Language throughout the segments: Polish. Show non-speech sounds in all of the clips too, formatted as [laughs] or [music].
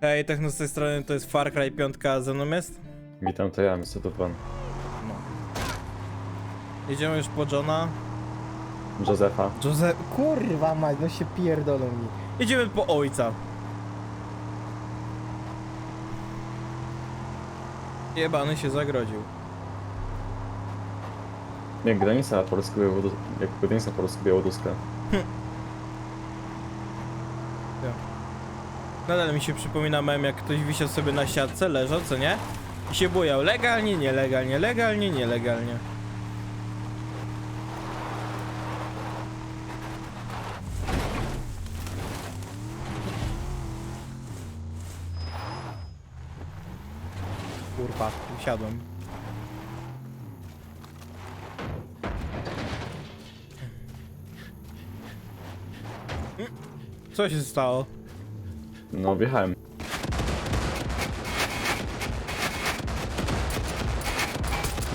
Hej, Techno z tej strony to jest Far Cry 5, ze mną jest? Witam, to ja, Mr. Tupan. No. Jedziemy już po Johna. Józefa. Joseph, Kurwa mać, no się pierdolą mi. jedziemy po ojca. Jebany się zagrodził. Jak granica polskiego Białowodus- jak granica polsko-białoruska. [laughs] Nadal mi się przypomina mem, jak ktoś wisiał sobie na siatce, leżał, co nie? I się bujał legalnie, nielegalnie, legalnie, nielegalnie. Kurwa, usiadłem. Co się stało? No, wjechałem.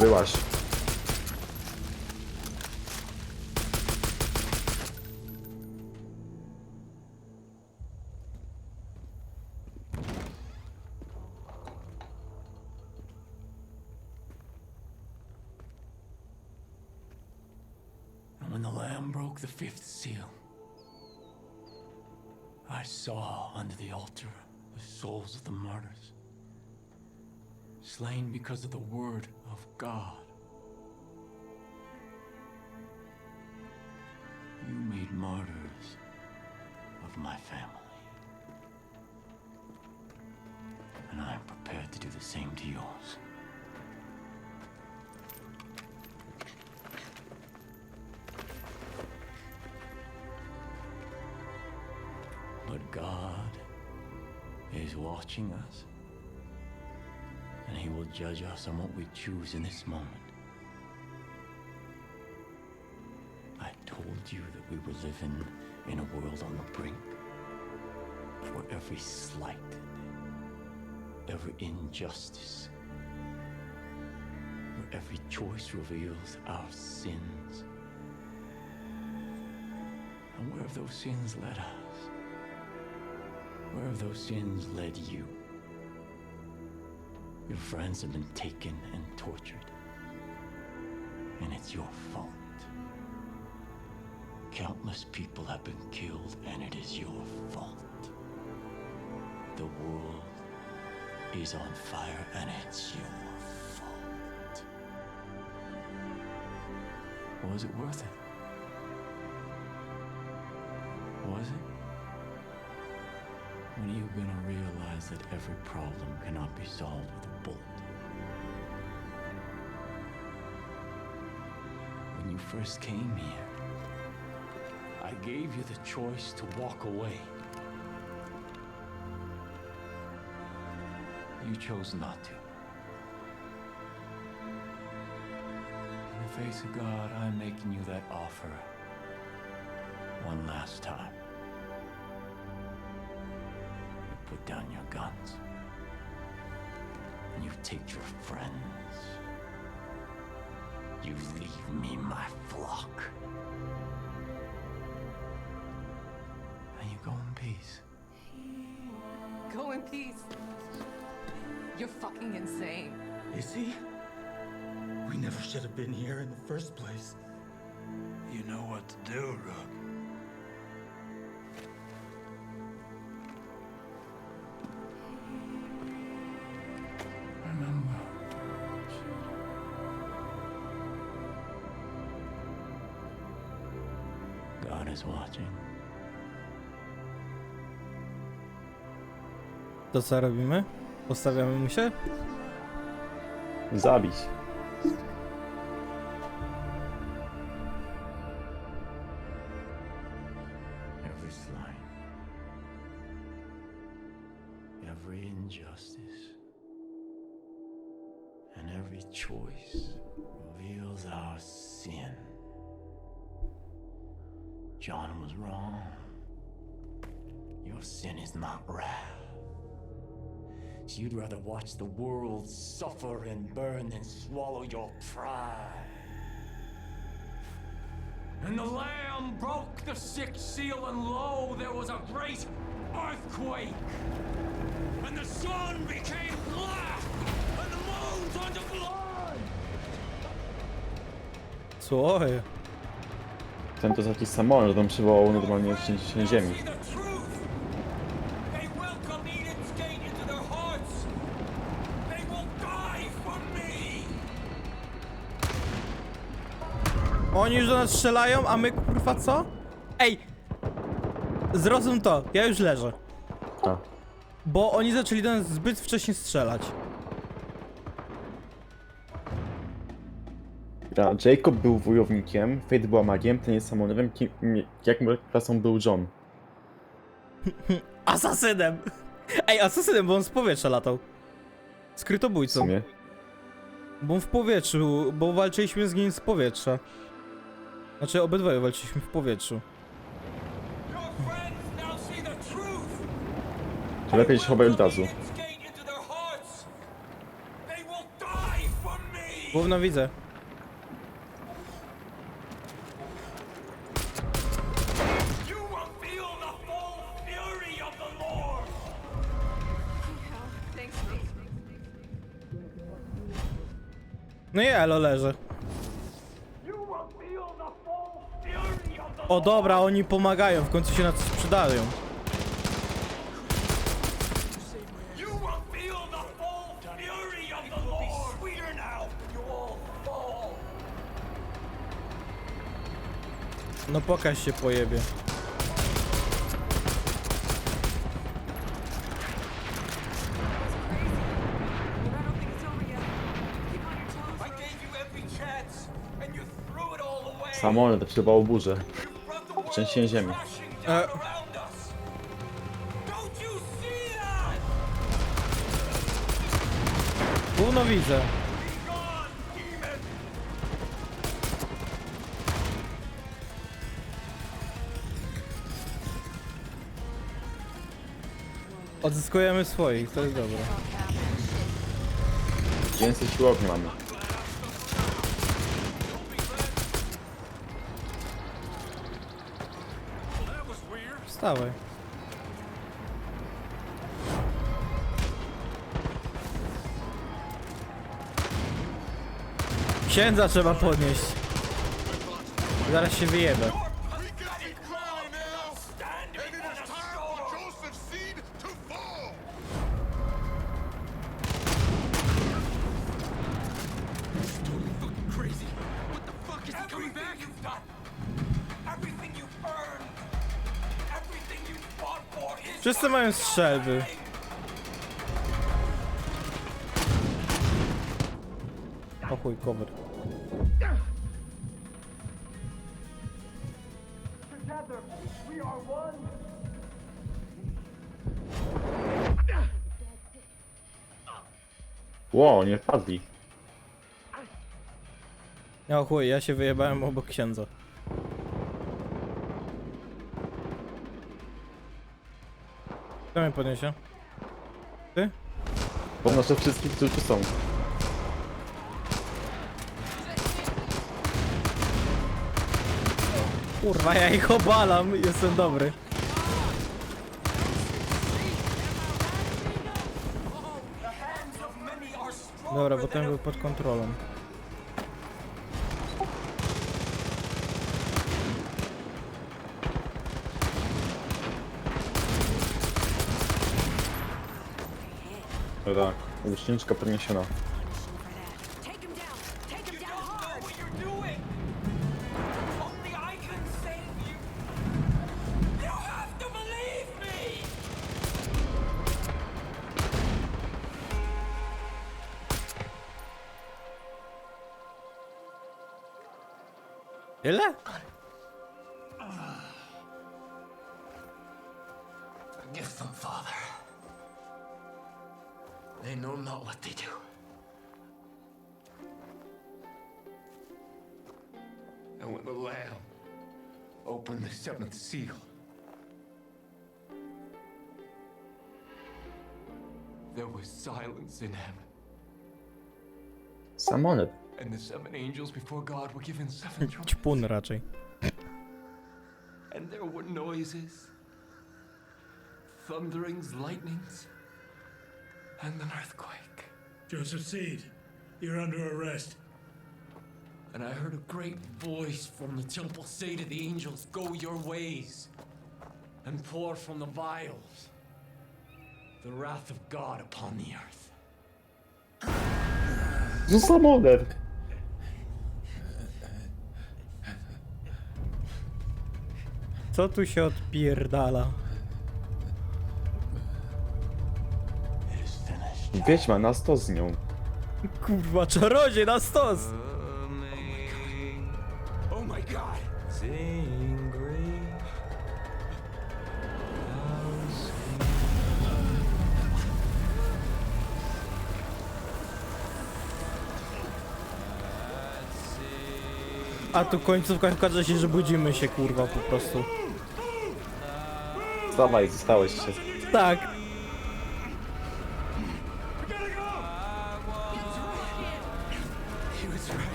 Byłaś. And when the Lamb broke the fifth seal, I saw under the altar the souls of the martyrs, slain because of the word of God. You made martyrs of my family. And I am prepared to do the same to yours. God is watching us. And He will judge us on what we choose in this moment. I told you that we were living in a world on the brink where every slight, every injustice, where every choice reveals our sins. And where have those sins led us? Where have those sins led you? Your friends have been taken and tortured. And it's your fault. Countless people have been killed, and it is your fault. The world is on fire, and it's your fault. Was it worth it? Was it? When are you gonna realize that every problem cannot be solved with a bullet? When you first came here, I gave you the choice to walk away. You chose not to. In the face of God, I'm making you that offer one last time. Put down your guns. And you take your friends. You leave me my flock. And you go in peace. Go in peace. You're fucking insane. Is he? We never should have been here in the first place. You know what to do, Rook. God is watching. To co robimy? Postawiamy mu się? Zabić. You'd rather watch the world suffer and burn than swallow your pride. And the Lamb broke the sixth seal, and lo, there was a great earthquake. and the sun became black, and the moon turned to blood. Co? Ten to jest jakiś samolot, że on przywołał normalnie trzęsienie ziemi. Oni już do nas strzelają, a my kurwa co? Ej! Zrozum to, ja już leżę. A. Bo oni zaczęli do nas zbyt wcześnie strzelać. Ja, Jacob był wojownikiem, Fate była magiem, ten jest samolotowym, kim, jaką klasą był John? [laughs] Asasynem! Ej, asasynem, bo on z powietrza latał. W Skrytobójcą. sumie. Bo on w powietrzu, bo walczyliśmy z nim z powietrza. Znaczy, obydwoje walczyliśmy w powietrzu. To lepiej się chowaj od razu. Eden's gate into their hearts. O dobra, oni pomagają, w końcu się na coś przydają. No pokaż się pojebie. Samolot przywołał burzę. Trzęsienie ziemi. that? Gówno widzę. Odzyskujemy swoich, to jest dobre. Więcej siłowni mamy. Wstawaj. Księdza trzeba podnieść. Zaraz się wyjebę. Wszyscy mają strzelby. O chuj, cover. Ło, nie wpadli. O chuj, ja się wyjebałem obok księdza. Kto mnie podniesie? Ty? Podnoszę wszystkich, którzy są. Kurwa, ja ich obalam, jestem dobry. Dobra, bo ten był pod kontrolą. Да, Вишнинска принесена. And when the Lamb opened the seventh seal, there was silence in heaven, Samolot. and the seven angels before God were given seven trumpets. Ćpun raczej. And there were noises, thunderings, lightnings, and an earthquake. Joseph Seed, you're under arrest. And I heard a great voice from the temple say to the angels, Go your ways, and pour from the vials the wrath of God upon the earth. Samoner! Co tu się odpierdala? Wiedźma na sto z nią. Kurwa, czarodziej na stos! A tu końcówka okaże się, że budzimy się kurwa po prostu. Wstawaj, zostałeś się. Tak.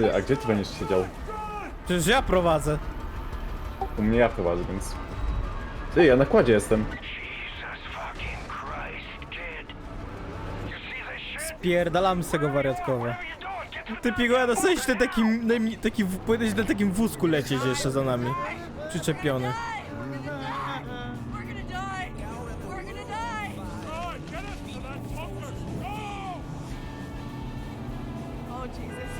Ty, a gdzie ty będziesz siedział? Przecież ja prowadzę. U mnie ja prowadzę, więc... Ty, ja na kładzie jestem. Spierdalamy z tego wariatkowa. Ty piguła dostałeś na takim, najmi- taki, w- powinieneś na takim wózku lecieć jeszcze za nami. Przyczepiony. We're gonna die! We're gonna die! Oh Jesus!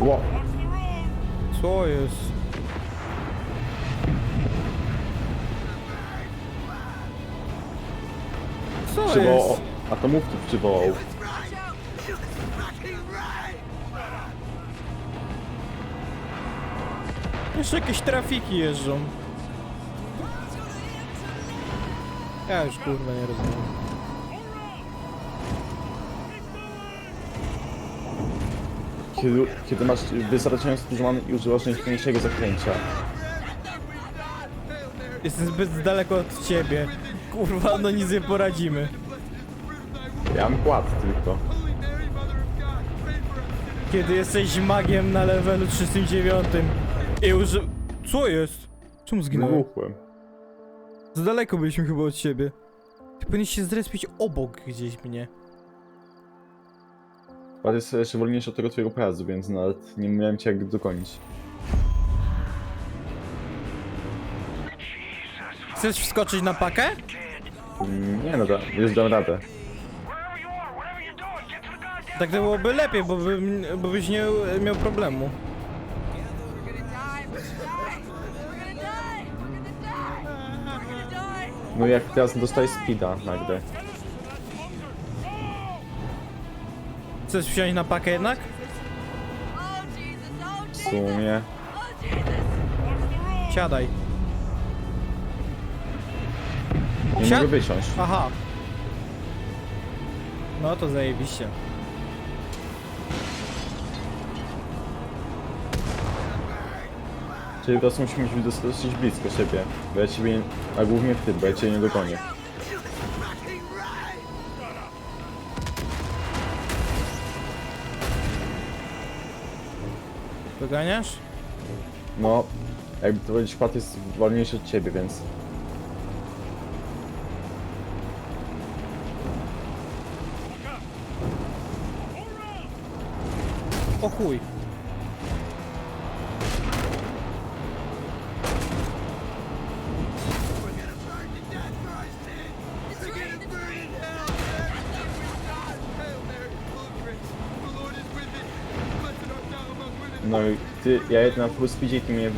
Ło! Co jest? Co Przywołał... jest? Atomówki przywołał. Jeszcze jakieś trafiki jeżdżą. Ja już kurwa nie rozumiem. Kiedy, kiedy masz wystarczająco dużo man i używasz najsilniejszego zakręcia. Jestem zbyt daleko od ciebie. Kurwa, no nic nie poradzimy. Ja mam kład tylko. Kiedy jesteś magiem na levelu 39 i uży... Co jest? Czemu zginąłem? Wybuchłem. Za daleko byliśmy chyba od siebie. Ty powinieneś się zrespić obok gdzieś mnie. Kład jest jeszcze wolniejszy od tego twojego pojazdu, więc nawet nie miałem cię jak dogonić. Chcesz wskoczyć na pakę? Mm, Nie no, da, już dam radę. Tak to byłoby lepiej, bo, bym, bo byś nie miał problemu. No jak teraz dostaję speeda nagle. Chcesz wsiąść na pakę jednak? W sumie... Siadaj. Nie Siad- mogę wysiąść. Aha. No to zajebiście. Czyli teraz musimy być dos- dosyć blisko siebie. Bo ja ciebie... A głównie ty, bo ja cię nie dogonię. Doganiasz? No... Jakby to powiedzieć, kład jest wolniejszy od ciebie, więc... O chuj. Ty... Ja jedę na full speedzie i ty mnie.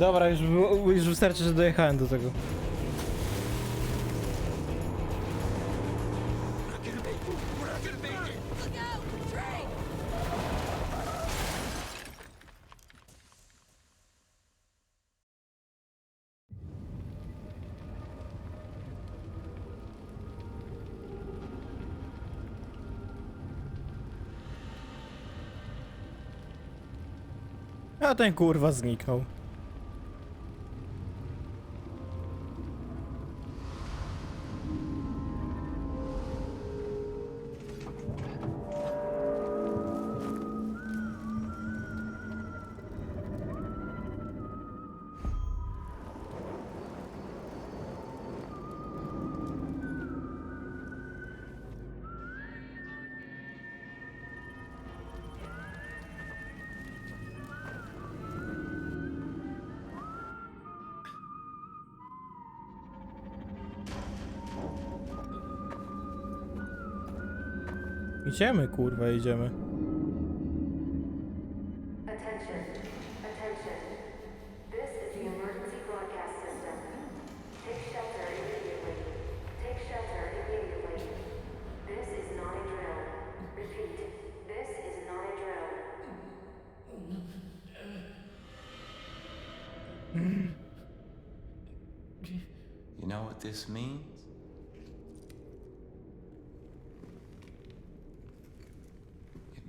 Dobra, już, już wystarczy, że dojechałem do tego. A ten kurwa zniknął. Idziemy, kurwa, idziemy.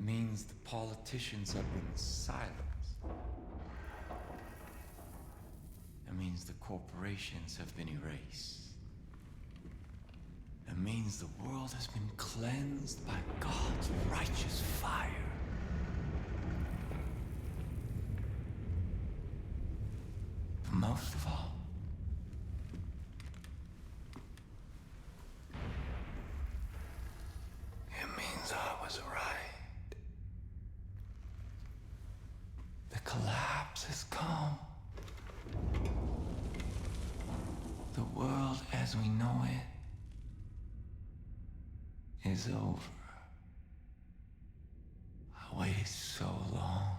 Means the politicians have been silenced. It means the corporations have been erased. It means the world has been cleansed by God's righteous fire. But most of all, It means I was right. The collapse has come. The world as we know it is over. I waited so long.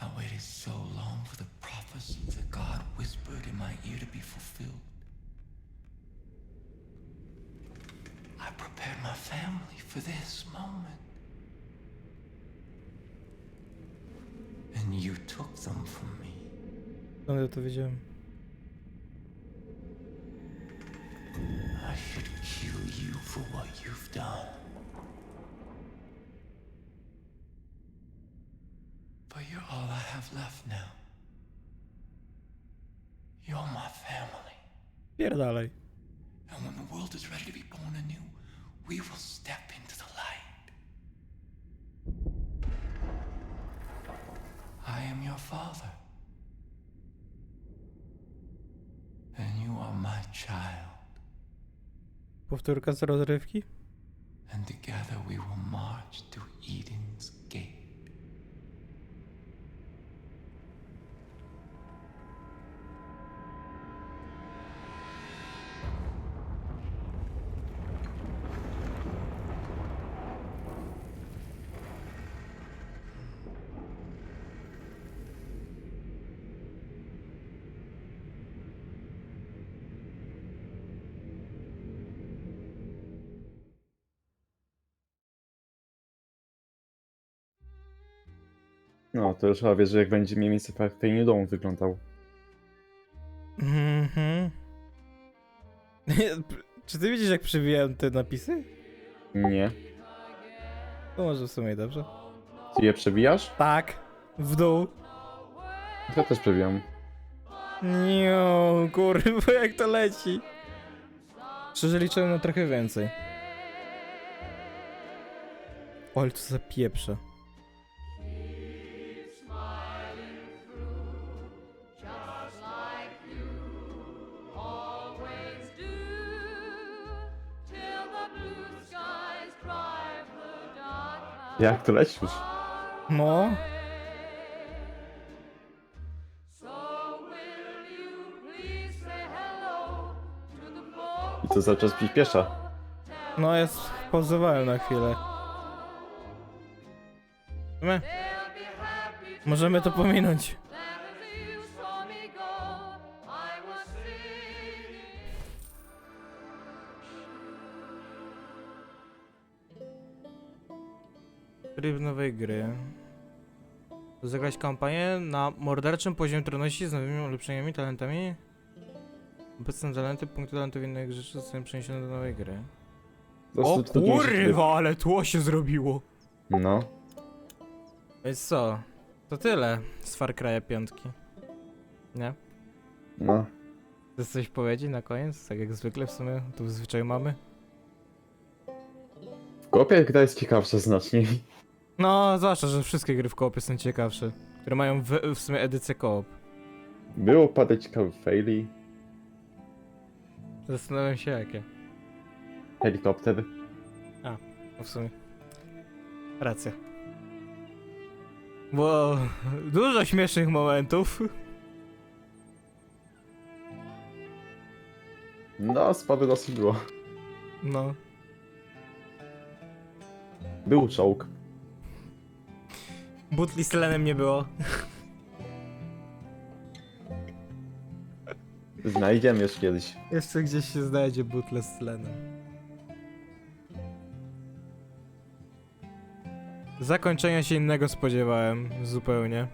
I waited so long for the prophecy that God whispered in my ear to be fulfilled. I prepared my family for this moment. And you took them from me. I should kill you for what you've done. But you're all I have left now. You're my family. Pierdalej. And when the world is ready to be born anew, we will step into the light. I am your father. And you are my child. Powtórka z rozrywki? And together we will march to Eden's No, to już chyba wiesz, że jak będzie miał miejsce w fajnie dom wyglądał. Mhm. [laughs] Czy ty widzisz, jak przewijałem te napisy? Nie. To może w sumie dobrze. Ty je przewijasz? Tak. W dół. Ja też przewijam. Nie, kurwa, jak to leci. Szczerze liczyłem na trochę więcej. O, ale to za Jak to lecisz? No. I to cały czas przyspiesza. No, jest. Pauzowałem na chwilę. To Możemy to pominąć. Tryb nowej gry. Zagrać kampanię na morderczym poziomie trudności z nowymi ulepszeniami, talentami. Obecne talenty, punkty talentów i innych rzeczy zostają przeniesione do nowej gry. O kurwa, ale tło się zrobiło. No. Więc co? To tyle z Far Cry'a 5. Nie? No. Chcesz coś powiedzieć na koniec? Tak jak zwykle w sumie, to w zwyczaju mamy. Kopie gra jest ciekawsza znacznie. No, zwłaszcza, że wszystkie gry w koopie są ciekawsze. Które mają w, w sumie edycję koop. Było parę ciekawych faili. Zastanawiam się jakie. Helikopter. No w sumie. Racja. Bo dużo śmiesznych momentów. No, sporo dosyć było. No. Był czołg. Butli z Lenem nie było. Znajdziemy już kiedyś. Jeszcze gdzieś się znajdzie butle z Lenem. Zakończenia się innego spodziewałem, zupełnie.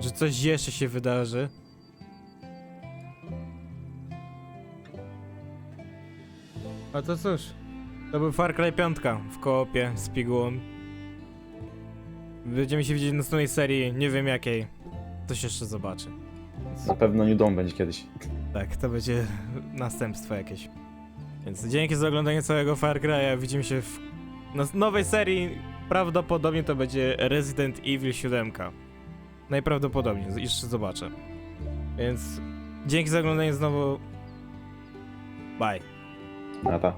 Że coś jeszcze się wydarzy. A to cóż, to był Far Cry 5 w koopie z pigułą. Będziemy się widzieć w następnej serii, nie wiem jakiej. Coś jeszcze zobaczy. Na pewno New Dawn będzie kiedyś. Tak, to będzie następstwo jakieś. Więc dzięki za oglądanie całego Far Cry'a. Widzimy się w nas- nowej serii. Prawdopodobnie to będzie Resident Evil 7. Najprawdopodobniej, jeszcze zobaczę. Więc dzięki za oglądanie znowu. Bye. Nata.